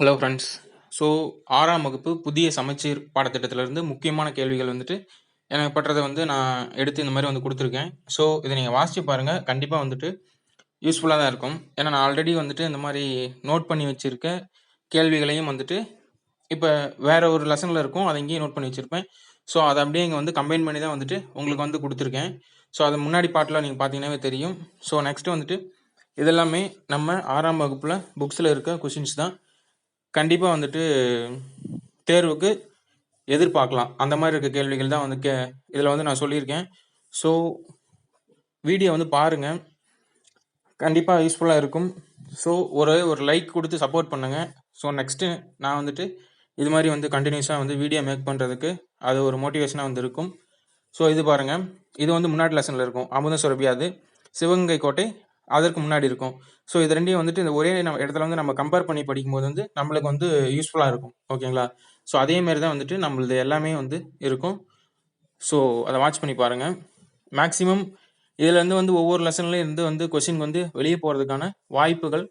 Hello friends so ஆறாம் வகுப்பு புதிய சமச்சீர் பாடத்திட்டத்திலேருந்து முக்கியமான கேள்விகள் வந்துட்டு எனக்கு பட்டுறதை வந்து நான் எடுத்து இந்த மாதிரி வந்து கொடுத்துருக்கேன். ஸோ இதை நீங்கள் வாசித்து பாருங்கள் கண்டிப்பாக வந்துட்டு யூஸ்ஃபுல்லாக தான் இருக்கும். ஏன்னா நான் ஆல்ரெடி வந்துட்டு இந்த மாதிரி நோட் பண்ணி வச்சுருக்க கேள்விகளையும் வந்துட்டு இப்போ வேற ஒரு லெசனில் இருக்கும். அதை இங்கேயும் நோட் பண்ணி வச்சுருப்பேன். ஸோ அதை அப்படியே இங்கே வந்து கம்பைன் பண்ணி தான் வந்துட்டு உங்களுக்கு வந்து கொடுத்துருக்கேன். ஸோ அது முன்னாடி பாட்டில் நீங்கள் பார்த்தீங்கன்னாவே தெரியும். ஸோ நெக்ஸ்ட்டு வந்துட்டு இதெல்லாமே நம்ம ஆறாம் வகுப்பில் புக்ஸில் இருக்க கொஷின்ஸ் தான். கண்டிப்பாக வந்துட்டு தேர்வுக்கு எதிர்பார்க்கலாம். அந்த மாதிரி இருக்க கேள்விகள் தான் வந்து கே இதில் வந்து நான் சொல்லியிருக்கேன். ஸோ வீடியோ வந்து பாருங்கள் கண்டிப்பாக யூஸ்ஃபுல்லாக இருக்கும். ஸோ ஒரு ஒரு லைக் கொடுத்து சப்போர்ட் பண்ணுங்கள் ஸோ நெக்ஸ்ட்டு நான் வந்துட்டு இது மாதிரி வந்து கண்டினியூஸாக வந்து வீடியோ மேக் பண்ணுறதுக்கு அது ஒரு மோட்டிவேஷனாக வந்து இருக்கும். ஸோ இது பாருங்கள் இது வந்து முன்னாடி லெசனில் இருக்கும். அமுதம் சுரபியாது. சிவகங்கை கோட்டை அதற்கு முன்னாடி இருக்கும். ஸோ இது ரெண்டையும் வந்துட்டு இந்த ஒரே நம்ம இடத்துல வந்து நம்ம கம்பேர் பண்ணி படிக்கும்போது வந்து நம்மளுக்கு வந்து யூஸ்ஃபுல்லாக இருக்கும். ஓகேங்களா ஸோ அதே மாதிரி தான் வந்துட்டு நம்மளது எல்லாமே வந்து இருக்கும். ஸோ அதை வாட்ச் பண்ணி பாருங்கள் மேக்ஸிமம் இதுலேருந்து வந்து ஒவ்வொரு லெசன்லேயும் இருந்து வந்து கொஷின் வந்து வெளியே போகிறதுக்கான வாய்ப்புகள்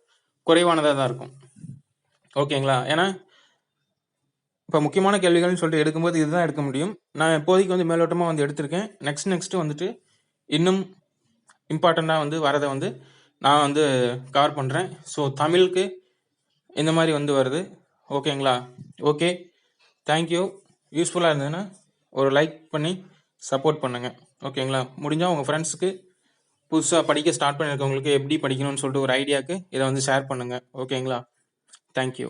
குறைவானதாக தான் இருக்கும். ஓகேங்களா ஏன்னா இப்போ முக்கியமான கேள்விகள்னு சொல்லிட்டு எடுக்கும்போது இதுதான் எடுக்க முடியும். நான் இப்போதைக்கு வந்து மேலோட்டமாக வந்து எடுத்திருக்கேன். நெக்ஸ்ட் நெக்ஸ்ட்டு வந்துட்டு இன்னும் இம்பார்ட்டண்ட்டாக வந்து வரதை வந்து நான் வந்து கவர் பண்ணுறேன் ஸோ தமிழுக்கு இந்த மாதிரி வந்து வருது. ஓகேங்களா ஓகே தேங்க்யூ யூஸ்ஃபுல்லாக இருந்ததுன்னா ஒரு லைக் பண்ணி சப்போர்ட் பண்ணுங்கள் ஓகேங்களா முடிஞ்சால் உங்கள் ஃப்ரெண்ட்ஸுக்கு புதுசாக படிக்க ஸ்டார்ட் பண்ணியிருக்கவங்களுக்கு எப்படி படிக்கணும்னு சொல்லிட்டு ஒரு ஐடியாவுக்கு இதை வந்து ஷேர் பண்ணுங்கள் ஓகேங்களா தேங்க்யூ